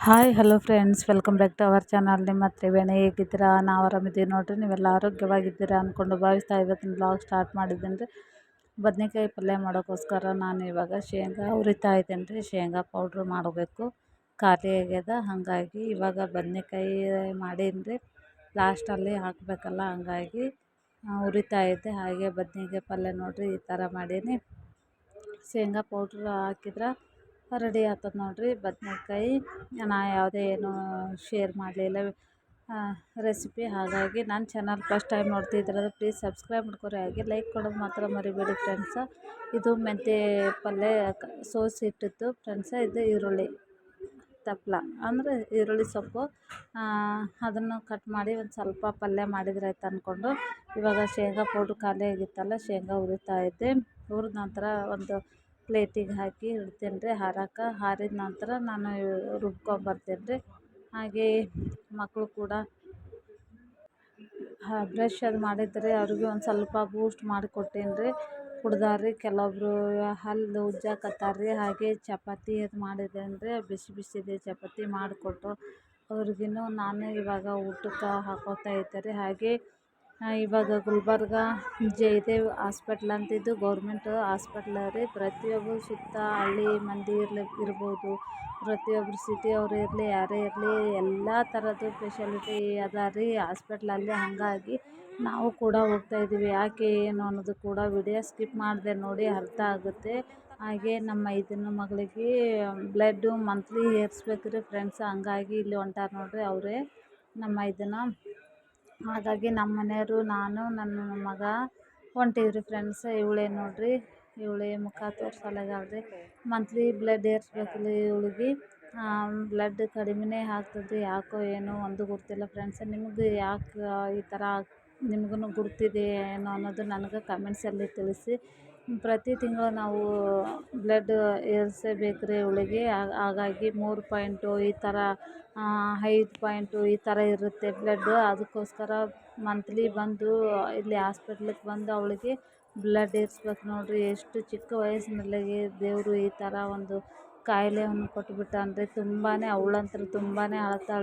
Hi, hello friends. Welcome back to our channel. ನಿಮ್ಮ ತ್ರಿವೇಣಿ ಹೇಗಿದ್ದೀರಾ? ನಾವು ಆರಾಮಿದ್ದೀವಿ ನೋಡಿರಿ. ನೀವೆಲ್ಲ ಆರೋಗ್ಯವಾಗಿದ್ದೀರಾ ಅಂದ್ಕೊಂಡು ಭಾವಿಸ್ತಾ ಇವತ್ತಿನ ಬ್ಲಾಗ್ ಸ್ಟಾರ್ಟ್ ಮಾಡಿದ್ದೀನಿ ರೀ ಬದನೆಕಾಯಿ ಪಲ್ಯ ಮಾಡೋಕ್ಕೋಸ್ಕರ ನಾನು ಇವಾಗ ಶೇಂಗಾ ಉರಿತಾ ಇದ್ದೇನೆ ರೀ ಶೇಂಗಾ ಪೌಡ್ರ್ ಮಾಡಬೇಕು. ಖಾಲಿ ಆಗ್ಯದ. ಹಾಗಾಗಿ ಇವಾಗ ಬದನೆಕಾಯಿ ಮಾಡೀನಿ ರೀ ಲಾಸ್ಟಲ್ಲಿ ಹಾಕಬೇಕಲ್ಲ, ಹಾಗಾಗಿ ಉರಿತಾ ಇದ್ದೆ. ಹಾಗೆ ಬದನೆಕಾಯಿ ಪಲ್ಯ ನೋಡಿರಿ, ಈ ಥರ ಮಾಡೀನಿ. ಶೇಂಗಾ ಪೌಡ್ರ್ ಹಾಕಿದ್ರೆ ರೆಡಿ ಆಗ್ತದೆ ನೋಡಿರಿ ಬದನೇಕಾಯಿ. ನಾ ಯಾವುದೇ ಏನು ಶೇರ್ ಮಾಡಲಿಲ್ಲ. ರೆಸಿಪಿ ಹಾಗಾಗಿ ನನ್ನ ಚಾನಲ್ ಫಸ್ಟ್ ಟೈಮ್ ನೋಡ್ತಿದ್ರೆ ಪ್ಲೀಸ್ ಸಬ್ಸ್ಕ್ರೈಬ್ ಮಾಡ್ಕೊರಿ. ಹಾಗೆ ಲೈಕ್ ಕೊಡೋದು ಮಾತ್ರ ಮರಿಬೇಡಿ ಫ್ರೆಂಡ್ಸ ಇದು ಮೆಂತ್ಯ ಪಲ್ಯ ಸೋಸಿ ಇಟ್ಟಿತ್ತು ಫ್ರೆಂಡ್ಸ ಇದು ಈರುಳ್ಳಿ ತಪ್ಲ. ಅಂದರೆ ಈರುಳ್ಳಿ ಸೊಪ್ಪು. ಅದನ್ನು ಕಟ್ ಮಾಡಿ ಒಂದು ಸ್ವಲ್ಪ ಪಲ್ಯ ಮಾಡಿದ್ರೆ ಆಯ್ತು ಅಂದ್ಕೊಂಡು ಇವಾಗ ಶೇಂಗಾ ಪೌಡ್ರ್ ಖಾಲಿ ಆಗಿತ್ತಲ್ಲ, ಶೇಂಗಾ ಹುರಿತಾ ಇದ್ದೆ. ಹುರಿದ ನಂತರ ಒಂದು ಪ್ಲೇಟಿಗೆ ಹಾಕಿ ಇಡ್ತೀನಿ ರೀ ಹಾರಕ್ಕೆ ಹಾರಿದ ನಂತರ ನಾನು ರುಬ್ಕೊಂಬರ್ತೇನೆ ರೀ. ಹಾಗೇ ಮಕ್ಕಳು ಕೂಡ ಬ್ರಷ್ ಅದು ಮಾಡಿದರೆ ಅವ್ರಿಗೆ ಒಂದು ಸ್ವಲ್ಪ ಬೂಸ್ಟ್ ಮಾಡಿ ಕೊಟ್ಟೀನಿ ರೀ. ಕುಡ್ದಾರೆ ರೀ ಕೆಲವೊಬ್ಬರು ಹಲ್ಲು ಉಜ್ಜಾಕತ್ತಾರ ರೀ. ಹಾಗೆ ಚಪಾತಿ ಅದು ಮಾಡಿದ್ದೇನೆ ರೀ, ಬಿಸಿ ಬಿಸಿದು ಚಪಾತಿ ಮಾಡಿಕೊಟ್ಟು ಅವ್ರಿಗೂ ನಾನು ಇವಾಗ ಊಟಕ್ಕೆ ಹಾಕೋತಾ ಇದ್ದೆ ರೀ. ಹಾಗೆ ಇವಾಗ ಗುಲ್ಬರ್ಗ, ಜಯದೇವ್ ಹಾಸ್ಪಿಟ್ಲ್ ಅಂತಿದ್ದು. ಗೌರ್ಮೆಂಟ್ ಆಸ್ಪೆಟ್ಲ್ ರೀ ಪ್ರತಿಯೊಬ್ಬರು ಸುತ್ತ ಹಳ್ಳಿ ಮಂದಿ ಇರ್ಲಿ, ಇರ್ಬೋದು. ಪ್ರತಿಯೊಬ್ಬರು ಸಿಟಿಯವರು ಇರಲಿ, ಯಾರೇ ಇರಲಿ, ಎಲ್ಲ ಥರದ್ದು ಫೆಸಿಲಿಟಿ ಅದ ರೀ. ಆಸ್ಪೆಟ್ಲಲ್ಲಿ ಹಾಗಾಗಿ ನಾವು ಕೂಡ ಹೋಗ್ತಾ ಹೋಗ್ತಾಯಿದ್ದೀವಿ ಯಾಕೆ ಏನು ಅನ್ನೋದು ಕೂಡ ವಿಡಿಯೋ ಸ್ಕಿಪ್ ಮಾಡದೆ ನೋಡಿ ಅರ್ಥ ಆಗುತ್ತೆ. ಹಾಗೆ ನಮ್ಮ ಇದನ್ನು ಮಗಳಿಗೆ ಬ್ಲಡ್ಡು ಮಂತ್ಲಿ ಏರಿಸ್ಬೇಕು ರೀ ಫ್ರೆಂಡ್ಸ್ ಹಂಗಾಗಿ ಇಲ್ಲಿ ಹೊಂಟಾರ ನೋಡಿರಿ ಅವರೇ. ನಮ್ಮ ಮೈದನ ಹಾಗಾಗಿ ನಮ್ಮ ಮನೆಯವರು, ನಾನು, ನನ್ನ ಮಗ ಹೊಂಟೀವಿ ರೀ ಫ್ರೆಂಡ್ಸ್ ಇವಳೇ ನೋಡಿರಿ, ಇವಳೇ ಮುಖ ತೋರ್ಸಲ್ಲಾಗ್ಯಾಳ ರೀ ಮಂತ್ಲಿ ಬ್ಲಡ್ ಏರಿಸ್ಬೇಕು ರೀ ಇವಳಿಗೆ ಬ್ಲಡ್ ಕಡಿಮೆನೇ ಆಗ್ತದೆ, ಯಾಕೋ ಏನೋ ಒಂದು ಗೊತ್ತಿಲ್ಲ ಫ್ರೆಂಡ್ಸ್ ನಿಮಗೆ ಯಾಕೆ ಈ ಥರ ನಿಮ್ಗೂ ಗುರ್ತಿದೆ ಏನೋ ಅನ್ನೋದು ನನಗೆ ಕಮೆಂಟ್ಸಲ್ಲಿ ತಿಳಿಸಿ. ಪ್ರತಿ ತಿಂಗಳು ನಾವು ಬ್ಲಡ್ ಏರಿಸಬೇಕು ರೀ ಅವಳಿಗೆ ಹಾಗಾಗಿ ಮೂರು ಪಾಯಿಂಟು ಈ ಥರ ಐದು ಪಾಯಿಂಟು ಈ ಥರ ಇರುತ್ತೆ ಬ್ಲಡ್. ಅದಕ್ಕೋಸ್ಕರ ಮಂತ್ಲಿ ಬಂದು ಇಲ್ಲಿ ಹಾಸ್ಪಿಟ್ಲಿಗೆ ಬಂದು ಅವಳಿಗೆ ಬ್ಲಡ್ ಏರಿಸ್ಬೇಕು ನೋಡಿರಿ. ಎಷ್ಟು ಚಿಕ್ಕ ವಯಸ್ಸಿನಲ್ಲಿಯೇ ದೇವರು ಈ ಥರ ಒಂದು ಕಾಯಿಲೆಯನ್ನು ಕೊಟ್ಬಿಟ್ಟಾನೆ ರೀ ತುಂಬಾ ಅವಳಂತೂ ತುಂಬಾ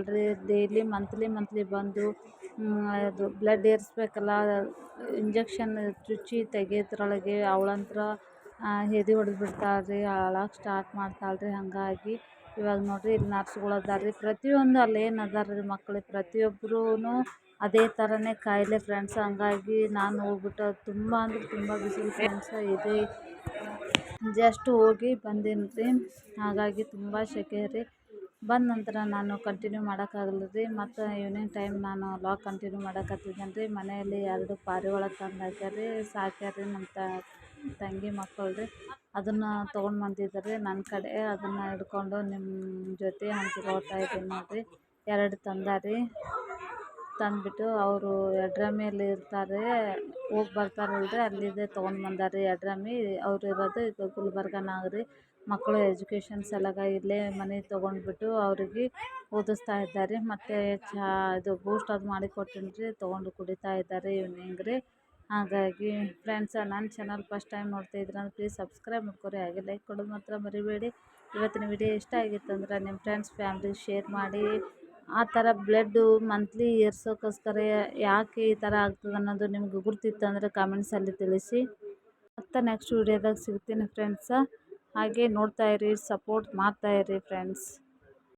ರೀ ಡೈಲಿ ಮಂತ್ಲಿ ಮಂತ್ಲಿ ಬಂದು ಅದು ಬ್ಲಡ್ ಏರಿಸ್ಬೇಕಲ್ಲ ಇಂಜೆಕ್ಷನ್ ಚುಚ್ಚಿ ತೆಗೆಯೋದ್ರೊಳಗೆ ಅವಳಂತ್ರ ಎದೆ ಬಿಡ್ತಾಳೆ ರೀ ಅಳಕ್ಕೆ ಸ್ಟಾರ್ಟ್ ಮಾಡ್ತಾಳೆ ರೀ ಹಾಗಾಗಿ. ಇವಾಗ ನೋಡಿರಿ ಇಲ್ಲಿ ನರ್ಸ್ಗಳು ರೀ ಪ್ರತಿಯೊಂದು ಅಲ್ಲಿ ಏನು ಅದಾರ ರೀ ಮಕ್ಳು ಪ್ರತಿಯೊಬ್ಬರೂ ಅದೇ ಥರನೇ ಕಾಯಿಲೆ ಫ್ರೆಂಡ್ಸ್ ಹಂಗಾಗಿ ನಾನು ಹೋಗ್ಬಿಟ್ಟು ತುಂಬ ಅಂದ್ರೆ ತುಂಬ ಬಿಸಿಲು ಫ್ರೆಂಡ್ಸ್ ಇದೆ. ಜಸ್ಟ್ ಹೋಗಿ ಬಂದೀನಿ ರೀ ಹಾಗಾಗಿ ತುಂಬ ಸೆಕೆ ರೀ ಬಂದ ನಂತರ ನಾನು ಕಂಟಿನ್ಯೂ ಮಾಡೋಕ್ಕಾಗಲ್ಲ ರೀ ಮತ್ತು ಈವ್ನಿಂಗ್ ಟೈಮ್ ನಾನು ಲಾಗ್ ಕಂಟಿನ್ಯೂ ಮಾಡಕತ್ತಿದ್ದೇನೆ ರೀ ಮನೆಯಲ್ಲಿ ಎರಡು ಪಾರಿವಾಳ ತಂದು ಹಾಕ್ಯಾರ ರೀ ಸಾಕ್ಯಾರ ರೀ ನಮ್ಮ ತಂಗಿ ಮಕ್ಕಳು ರೀ ಅದನ್ನು ತೊಗೊಂಡು ಬಂದಿದ್ದಾರೆ. ನನ್ನ ಕಡೆ ಅದನ್ನು ಹಿಡ್ಕೊಂಡು ನಿಮ್ಮ ಜೊತೆ ಹಂಚ್ಕೊಳ್ತಾ ಇದ್ದೀನಿ ನೋಡಿರಿ. ಎರಡು ತಂದಾರಿ. ತಂದುಬಿಟ್ಟು ಅವರು ಯಡ್ರಾಮಿಯಲ್ಲಿ ಇರ್ತಾರೆ, ಹೋಗಿ ಬರ್ತಾರಲ್ರಿ, ಅಲ್ಲಿದೆ ತೊಗೊಂಡು ಬಂದಾರೆ ಯಡ್ರಾಮಿ ಅವ್ರು ಇರೋದು ಇದು ಗುಲ್ಬರ್ಗನಾಗ ರೀ. ಮಕ್ಕಳು ಎಜುಕೇಷನ್ ಸಲುವಾಗಿ ಇಲ್ಲೇ ಮನೆ ತೊಗೊಂಡ್ಬಿಟ್ಟು ಅವ್ರಿಗೆ ಓದಿಸ್ತಾ ಇದ್ದಾರೆ. ಮತ್ತು ಚಹಾ ಇದು ಬೂಸ್ಟ್ ಅದು ಮಾಡಿ ಕೊಟ್ಟೀನಿ ರೀ ತೊಗೊಂಡು ಕುಡಿತಾ ಇದ್ದಾರೆ ಈವ್ನಿಂಗ್ ರೀ. ಹಾಗಾಗಿ ಫ್ರೆಂಡ್ಸ ನನ್ನ ಚಾನಲ್ ಫಸ್ಟ್ ಟೈಮ್ ನೋಡ್ತಾ ಇದ್ರೆ ಪ್ಲೀಸ್ ಸಬ್ಸ್ಕ್ರೈಬ್ ಮಾಡ್ಕೊರಿ. ಹಾಗೆ ಲೈಕ್ ಕೊಡೋದು ಮಾತ್ರ ಮರಿಬೇಡಿ. ಇವತ್ತಿನ ವಿಡಿಯೋ ಇಷ್ಟ ಆಗಿತ್ತು ಅಂದ್ರೆ ನಿಮ್ಮ ಫ್ರೆಂಡ್ಸ್ ಫ್ಯಾಮ್ಲಿ ಶೇರ್ ಮಾಡಿ. ಆ ಥರ ಬ್ಲಡ್ಡು ಮಂತ್ಲಿ ಏರ್ಸೋಕ್ಕೋಸ್ಕರ ಯಾಕೆ ಈ ಥರ ಆಗ್ತದೆ ಅನ್ನೋದು ನಿಮ್ಗೆ ಗುರ್ತಿತ್ತು ಅಂದರೆ ಕಾಮೆಂಟ್ಸಲ್ಲಿ ತಿಳಿಸಿ. ಮತ್ತು ನೆಕ್ಸ್ಟ್ ವೀಡಿಯೋದಾಗ ಸಿಗ್ತೀನಿ ಫ್ರೆಂಡ್ಸ. ಹಾಗೆ ನೋಡ್ತಾ ಇರಿ ಸಪೋರ್ಟ್ ಮಾಡ್ತಾ ಇರಿ ಫ್ರೆಂಡ್ಸ್.